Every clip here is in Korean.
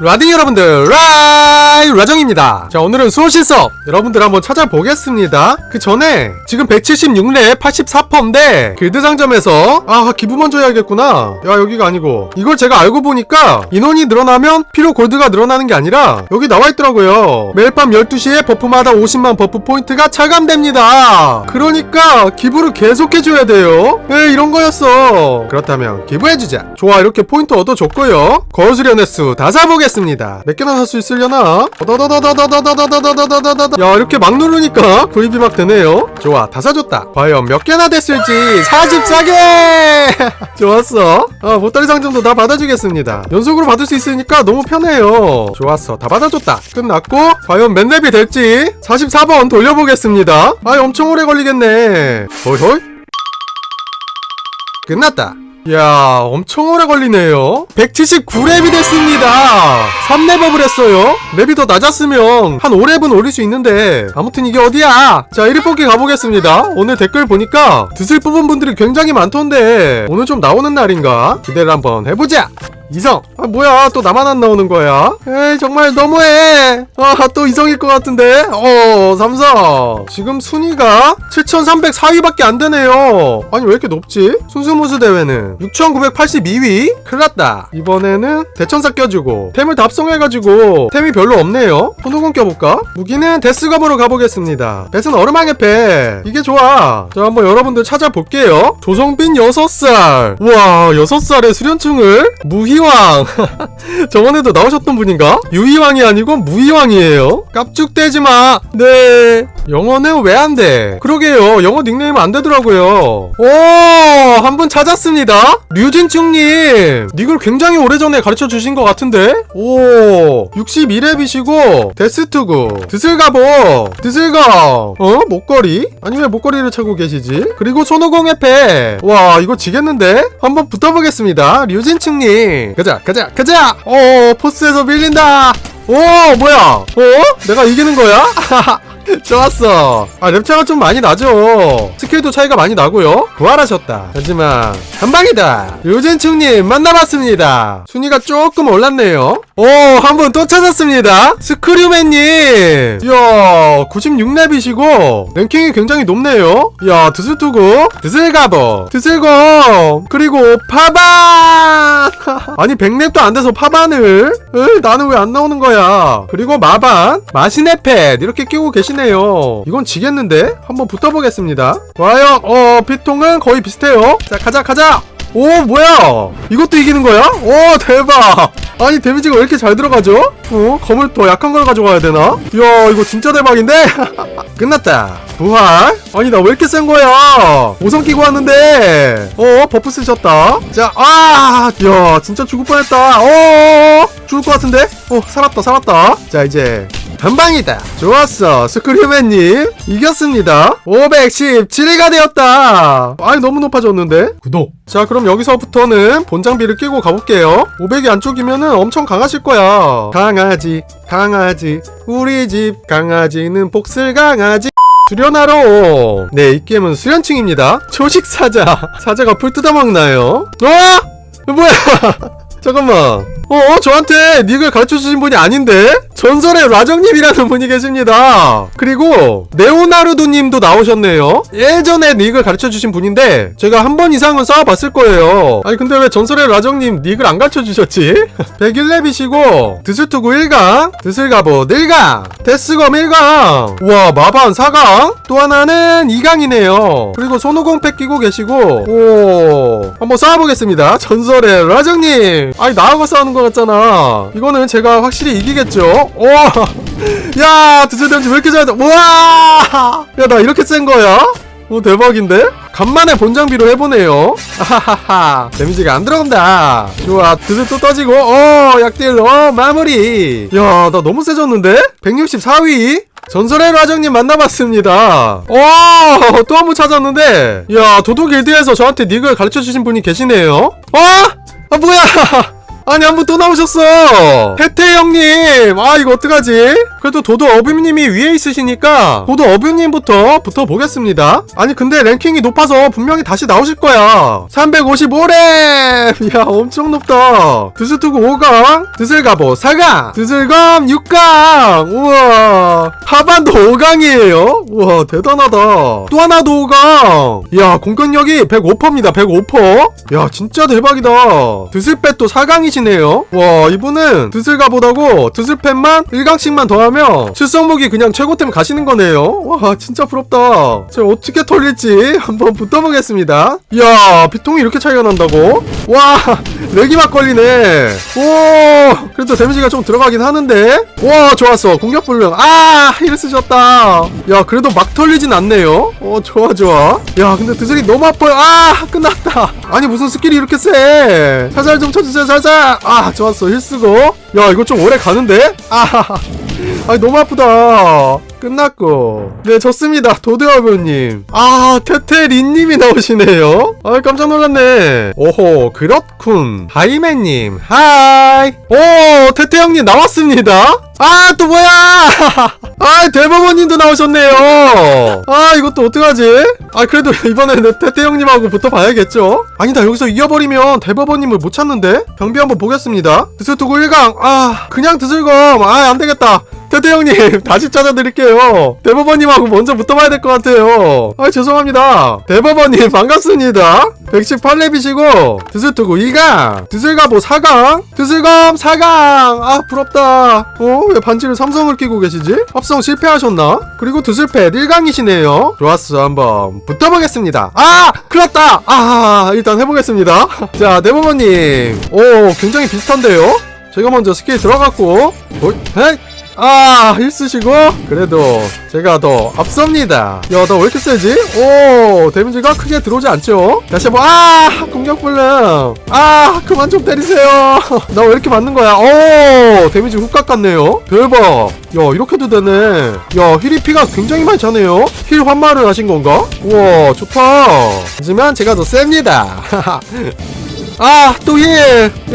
라딩 여러분들 라이 라정입니다. 자 오늘은 수호실섭 여러분들 한번 찾아보겠습니다. 그 전에 지금 176렙 84%인데 길드 상점에서 아 기부 먼저 해야겠구나. 야 여기가 아니고. 이걸 제가 알고 보니까 인원이 늘어나면 필요 골드가 늘어나는 게 아니라 여기 나와 있더라고요. 매일 밤 12시에 버프마다 50만 버프 포인트가 차감됩니다. 그러니까 기부를 계속 해줘야 돼요. 네 이런 거였어. 그렇다면 기부해주자. 좋아 이렇게 포인트 얻어줬고요. 거수련 횟수 다 사보 해보겠습니다. 몇 개나 살 수 있으려나? 야 이렇게 막 누르니까 구입이 막 되네요. 좋아 다 사줬다. 과연 몇 개나 됐을지 44개! 좋았어. 아 보따리 상점도 다 받아주겠습니다. 연속으로 받을 수 있으니까 너무 편해요. 좋았어 다 받아줬다. 끝났고 과연 몇 렙이 될지 44번 돌려보겠습니다. 아 엄청 오래 걸리겠네. 어이. 끝났다. 이야, 엄청 오래 걸리네요. 179렙이 됐습니다. 3렙업을 했어요. 렙이 더 낮았으면 한 5렙은 올릴 수 있는데 아무튼 이게 어디야? 자, 1위 뽑기 가보겠습니다. 오늘 댓글 보니까 드슬 뽑은 분들이 굉장히 많던데 오늘 좀 나오는 날인가? 기대를 한번 해보자. 이성. 아, 뭐야. 또 나만 안 나오는 거야? 에이, 정말 너무해. 아, 또 이성일 것 같은데? 어, 삼성. 지금 순위가 7,304위밖에 안 되네요. 아니, 왜 이렇게 높지? 순수무수 대회는 6,982위? 큰일 났다. 이번에는 대천사 껴주고, 템을 다 합성해가지고, 템이 별로 없네요. 손오공 껴볼까? 무기는 데스검으로 가보겠습니다. 뱃은 얼음하게 패. 이게 좋아. 자, 한번 여러분들 찾아볼게요. 조성빈 6살. 우와, 6살의 수련충을 무희 왕. 저번에도 나오셨던 분인가? 유희왕이 아니고 무희왕이에요. 깝죽대지 마. 네. 영어는 왜 안 돼? 그러게요. 영어 닉네임 안 되더라고요. 오, 한 분 찾았습니다. 류진충님. 닉을 굉장히 오래전에 가르쳐 주신 것 같은데? 오, 62렙이시고, 데스투구, 드슬가보, 드슬검, 어? 목걸이? 아니 왜 목걸이를 차고 계시지? 그리고 손오공의 패. 와, 이거 지겠는데? 한번 붙어보겠습니다. 류진충님. 가자, 가자, 가자! 어, 포스에서 밀린다! 오, 뭐야? 어? 내가 이기는 거야? 좋았어. 아, 랩차가 좀 많이 나죠. 스킬도 차이가 많이 나고요. 부활하셨다. 하지만 한 방이다. 요젠충님 만나봤습니다. 순위가 조금 올랐네요. 오, 한 분 또 찾았습니다. 스크류맨님. 이야, 96렙이시고 랭킹이 굉장히 높네요. 이야, 드슬투구, 드슬가버, 드슬검, 그리고 파반. 아니 100렙도 안 돼서 파반을? 으, 나는 왜 안 나오는 거야? 그리고 마반, 마시네펫 이렇게 끼고 계 시네요. 이건 지겠는데? 한번 붙어보겠습니다. 과연 어 피통은 거의 비슷해요. 자 가자 가자. 오 뭐야? 이것도 이기는 거야? 오 대박. 아니 데미지가 왜 이렇게 잘 들어가죠? 어 검을 더 약한 걸 가져가야 되나? 이야 이거 진짜 대박인데? 끝났다. 부활? 아니 나 왜 이렇게 센 거야? 5성 끼고 왔는데 어 버프 쓰셨다 자 아! 야 진짜 죽을 뻔했다 어 죽을 것 같은데? 어 살았다 살았다 자 이제 한방이다. 좋았어. 스크류맨님 이겼습니다. 517가 되었다. 아니 너무 높아졌는데? 구독. 자 그럼 여기서부터는 본장비를 끼고 가볼게요. 500이 안쪽이면은 엄청 강하실 거야. 강아지 강아지. 우리 집 강아지는 복슬 강아지. 수련하러 네 이 게임은 수련층입니다. 초식 사자. 사자가 풀 뜯어먹나요? 어? 뭐야? 잠깐만. 어 저한테 닉을 가르쳐주신 분이 아닌데 전설의 라정님이라는 분이 계십니다. 그리고 네오나르도님도 나오셨네요. 예전에 닉을 가르쳐주신 분인데 제가 한 번 이상은 쌓아봤을 거예요. 아니 근데 왜 전설의 라정님 닉을 안 가르쳐주셨지? 101렙이시고 드슬투구 1강 드슬가보 1강 데스검 1강 우와 마반 4강 또 하나는 2강이네요. 그리고 손오공 팩 끼고 계시고 오 한번 쌓아보겠습니다. 전설의 라정님. 아니 나하고 싸우는 것 같잖아. 이거는 제가 확실히 이기겠죠 오 야 드슬 댐지 왜 이렇게 잘해 우와! 야 나 이렇게 센 거야? 오 대박인데? 간만에 본장비로 해보네요. 아하하하. 데미지가 안 들어간다. 좋아 드슬 또 떠지고. 어 약딜. 어 마무리. 야 나 너무 세졌는데? 164위 전설의 라정님 만나봤습니다. 어또 한분 찾았는데? 야 도도 길드에서 저한테 닉을 가르쳐 주신 분이 계시네요. 어? 아 뭐야 아니 한 분 또 나오셨어. 태태 형님. 아 이거 어떡하지? 그래도 도도 어뷰님이 위에 있으시니까 도도 어뷰님부터 붙어보겠습니다. 아니 근데 랭킹이 높아서 분명히 다시 나오실 거야. 355렘 이야 엄청 높다. 드스투구 5강 드슬가보 4강 드슬검 6강. 우와. 하반도 5강이에요? 우와 대단하다. 또 하나 더 5강. 이야 공격력이 105%입니다 105%야 진짜 대박이다. 드슬펫도 4강이 시네요. 와 이분은 드슬가보다고 드슬펫만 1강씩만 더하면 칠성목이 그냥 최고템 가시는 거네요. 와 진짜 부럽다. 제가 어떻게 털릴지 한번 붙어보겠습니다. 이야 비통이 이렇게 차이가 난다고? 와 렉이 막 걸리네. 오 그래도 데미지가 좀 들어가긴 하는데? 와 좋았어. 공격 불능 아 힐을 쓰셨다. 야 그래도 막 털리진 않네요. 어 좋아 좋아. 야 근데 드슬이 너무 아파요. 아 끝났다. 아니 무슨 스킬이 이렇게 세? 살살 좀 쳐주세요 살살 아 좋았어. 힐 쓰고. 야 이거 좀 오래 가는데? 아 아니 너무 아프다 끝났고. 네 좋습니다. 도드어브님. 아 테테린님이 나오시네요. 아 깜짝 놀랐네. 오호 그렇군. 하이맨님 하이. 오 테테 형님 나왔습니다. 아 또 뭐야? 아 대법원님도 나오셨네요. 아 이것도 어떡하지? 아 그래도 이번에는 테테 형님하고 붙어봐야겠죠? 아니다 여기서 이어버리면 대법원님을 못 찾는데? 경비 한번 보겠습니다. 드슬투구 1강. 아 그냥 드슬검. 아 안되겠다 태태 형님 다시 찾아드릴게요 대법원님하고 먼저 붙어봐야 될 것 같아요 아 죄송합니다 대법원님 반갑습니다 118렙이시고 드슬투구 2강 드슬가보 4강 드슬검 4강 아 부럽다 어? 왜 반지를 삼성을 끼고 계시지? 합성 실패하셨나? 그리고 드슬팻 1강이시네요 좋았어 한번 붙어보겠습니다 아! 큰일났다 아 일단 해보겠습니다 자 대법원님 오 굉장히 비슷한데요? 제가 먼저 스킬 들어갔고 어? 헷! 아, 힐 쓰시고 그래도 제가 더 앞섭니다. 야, 나 왜 이렇게 세지? 오, 데미지가 크게 들어오지 않죠? 다시 한번 아, 공격 불능. 아, 그만 좀 때리세요. 나 왜 이렇게 맞는 거야? 오, 데미지 훅 깎았네요. 대박. 야, 이렇게도 되네. 야, 힐이 피가 굉장히 많이 차네요. 힐 환마를 하신 건가? 우와, 좋다. 하지만 제가 더 셉니다. 아, 또 힐!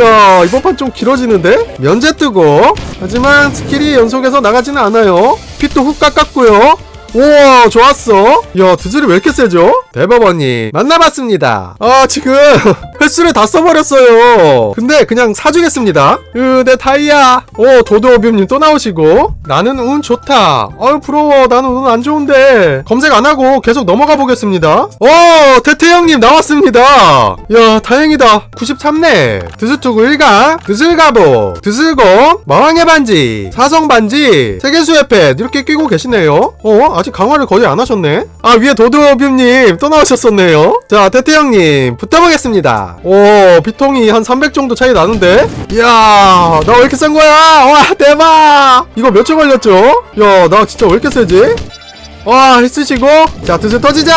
야, 이번 판 좀 길어지는데? 면제 뜨고. 하지만 스킬이 연속해서 나가지는 않아요. 핏도 훅 깎았고요. 우와, 좋았어. 야, 드슬이 왜 이렇게 세죠? 대법원님, 만나봤습니다. 아, 지금 횟수를 다 써버렸어요. 근데 그냥 사주겠습니다. 으, 내 다이아. 오, 도도오비님 또 나오시고. 나는 운 좋다. 아유, 부러워. 나는 운 안 좋은데. 검색 안 하고 계속 넘어가 보겠습니다. 오, 태태 형님 나왔습니다. 야, 다행이다. 93렙. 드스투구 1강, 드슬가보, 드슬검, 마왕의 반지, 사성 반지, 세계수의 펫 이렇게 끼고 계시네요. 어, 아직 강화를 거의 안 하셨네. 아, 위에 도도오비님 또 나오셨었네요. 자, 태태 형님 붙어보겠습니다. 오, 비통이 한 300 정도 차이 나는데? 이야, 나 왜 이렇게 센 거야? 와, 대박! 이거 몇 초 걸렸죠? 야, 나 진짜 왜 이렇게 세지? 와, 힘쓰시고, 자, 드슬 터지자!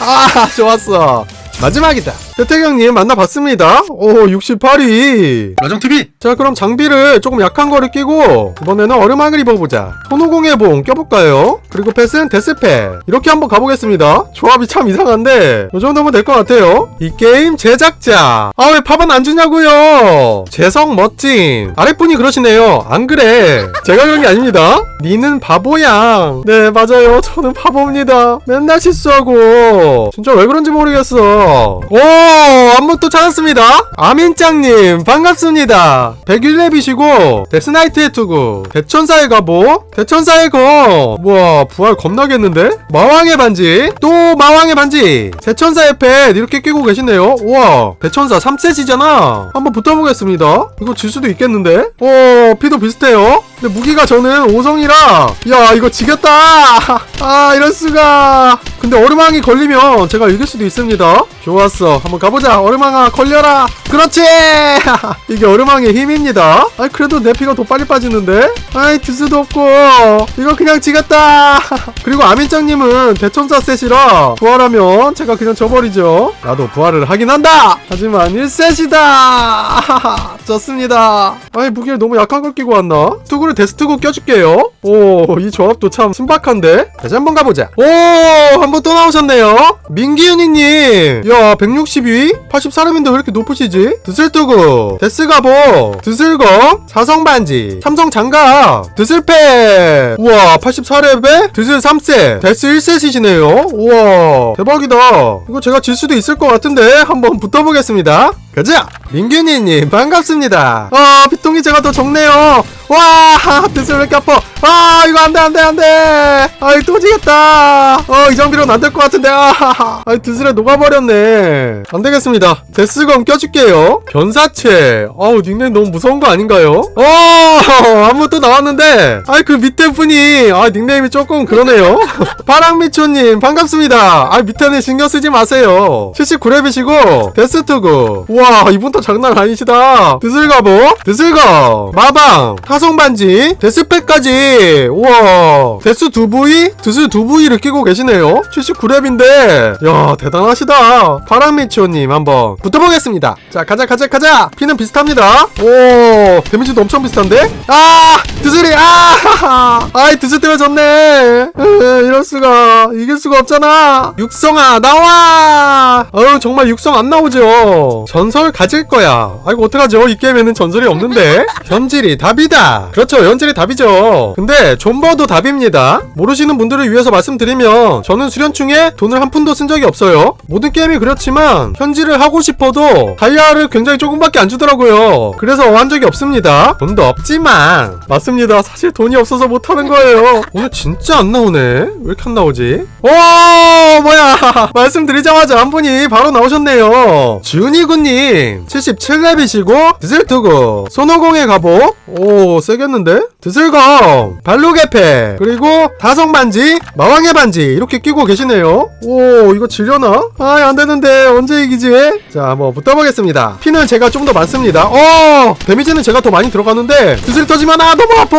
아, 좋았어. 마지막이다. 태태경님 만나봤습니다. 오, 68위. 라정TV 자, 그럼 장비를 조금 약한 거를 끼고, 이번에는 얼음학을 입어보자. 손오공의 봉 껴볼까요? 그리고 펫은 데스펫. 이렇게 한번 가보겠습니다. 조합이 참 이상한데, 이 정도면 될 것 같아요. 이 게임 제작자. 아, 왜 팝은 안 주냐고요? 재성 멋진. 아랫분이 그러시네요. 안 그래. 제가 그런 게 아닙니다. 니는 바보양. 네, 맞아요. 저는 바보입니다. 맨날 실수하고. 진짜 왜 그런지 모르겠어. 오, 한분또 찾았습니다. 아민짱님, 반갑습니다. 101렙이시고, 데스나이트의 투구, 대천사의 가보, 대천사의 검. 우와, 부활 겁나겠는데? 마왕의 반지, 또 마왕의 반지, 대천사의 펫, 이렇게 끼고 계시네요. 우와, 대천사 3세지잖아. 한번 붙어보겠습니다. 이거 질 수도 있겠는데? 오, 피도 비슷해요. 근데 무기가 저는 5성이라, 야, 이거 지겠다! 아, 이럴수가. 근데 얼음왕이 걸리면 제가 이길 수도 있습니다. 좋았어. 한번 가보자. 얼음왕아, 걸려라! 그렇지! 이게 얼음왕의 힘입니다. 아이, 그래도 내 피가 더 빨리 빠지는데? 아이, 드스도 없고. 이거 그냥 지겠다! 그리고 아민짱님은 대천사 셋이라 부활하면 제가 그냥 져버리죠. 나도 부활을 하긴 한다! 하지만 1셋이다! 좋습니다. 아이, 무기를 너무 약한 걸 끼고 왔나? 투구 를 데스투구 껴줄게요. 오, 이 조합도 참 신박한데? 다시 한번 가보자. 오, 한번 또 나오셨네요. 민기윤이님. 야, 162? 84렙인데 왜 이렇게 높으시지? 뭐지? 드슬투구, 데스가보, 드슬검, 사성반지, 삼성장갑, 드슬패. 우와, 84렙에 드슬 3세, 데스 1셋이시네요. 우와, 대박이다. 이거 제가 질 수도 있을 것 같은데 한번 붙어보겠습니다. 가자! 민균이님, 반갑습니다. 아, 피통이 제가 더 적네요. 와, 드슬 왜 이렇게 아파? 아, 이거 안 돼, 안 돼, 안 돼. 아이, 또 지겠다. 어, 이 장비로는 안 될 것 같은데. 아, 아이, 드슬에 녹아버렸네. 안 되겠습니다. 데스검 껴줄게요. 변사체. 아우, 닉네임 너무 무서운 거 아닌가요? 어, 아무 또 나왔는데. 아이, 그 밑에 분이, 아, 닉네임이 조금 그러네요. 파랑미초님, 반갑습니다. 아, 밑에는 신경 쓰지 마세요. 79렙이시고, 데스투구. 우 와, 이분도 장난 아니시다. 드슬가보, 드슬검, 마방, 타성반지, 데스팩까지. 우와, 데스 두 부위, 드슬 두 부위를 끼고 계시네요. 79렙인데, 야, 대단하시다. 파랑미초님, 한번 붙어보겠습니다. 자, 가자, 가자, 가자. 피는 비슷합니다. 오, 데미지도 엄청 비슷한데? 아, 드슬이, 아, 아이, 드슬 때문에 졌네. 으, 이럴 수가. 이길 수가 없잖아. 육성아, 나와! 어우, 정말 육성 안 나오죠. 전설 가질 거야. 아이고, 어떡하죠? 이 게임에는 전설이 없는데? 현질이 답이다. 그렇죠, 현질이 답이죠. 근데, 존버도 답입니다. 모르시는 분들을 위해서 말씀드리면, 저는 수련충에 돈을 한 푼도 쓴 적이 없어요. 모든 게임이 그렇지만, 현질을 하고 싶어도, 다이아를 굉장히 조금밖에 안 주더라고요. 그래서 한 적이 없습니다. 돈도 없지만, 맞습니다. 사실 돈이 없어서 못 하는 거예요. 오늘 진짜 안 나오네. 왜 이렇게 안 나오지? 오, 뭐야. 말씀드리자마자 한 분이 바로 나오셨네요. 주니구님, 77렙이시고, 드슬투구, 손오공의 갑옷, 오, 세겠는데? 드슬검, 발로개패, 그리고 다성반지, 마왕의 반지, 이렇게 끼고 계시네요. 오, 이거 질려나? 아, 안 되는데, 언제 이기지? 자, 한번 붙어보겠습니다. 피는 제가 좀 더 많습니다. 어, 데미지는 제가 더 많이 들어가는데, 드슬 터지만, 아, 너무 아파!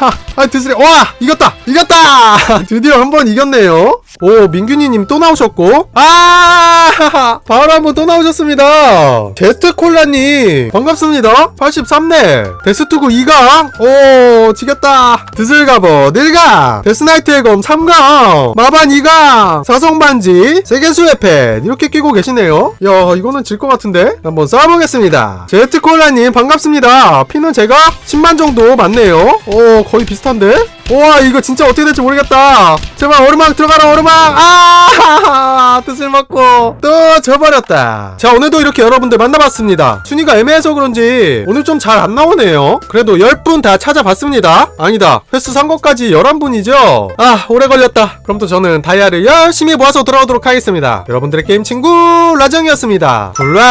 아, 드슬이, 와! 이겼다! 이겼다! 드디어 한번 이겼네요. 오, 민균이님 또 나오셨고, 아! 바로 한번 또 나오셨습니다. 제트콜라님, 반갑습니다. 83렙. 데스투구 2강. 오, 지겼다. 드슬가버, 닐강. 데스나이트의 검 3강. 마반 2강. 사성반지, 세계수의 펫. 이렇게 끼고 계시네요. 야, 이거는 질 것 같은데? 한번 싸워보겠습니다. 제트콜라님, 반갑습니다. 피는 제가 10만 정도 맞네요. 오, 거의 비슷한데? 우와 이거 진짜 어떻게 될지 모르겠다 제발 얼음막 들어가라 얼음막 아 뜻을 맞고 또 져버렸다 자 오늘도 이렇게 여러분들 만나봤습니다. 순위가 애매해서 그런지 오늘 좀 잘 안 나오네요. 그래도 10분 다 찾아봤습니다. 아니다. 횟수 산 것까지 11분이죠? 아 오래 걸렸다. 그럼 또 저는 다이아를 열심히 모아서 돌아오도록 하겠습니다. 여러분들의 게임 친구 라정이었습니다. 굿라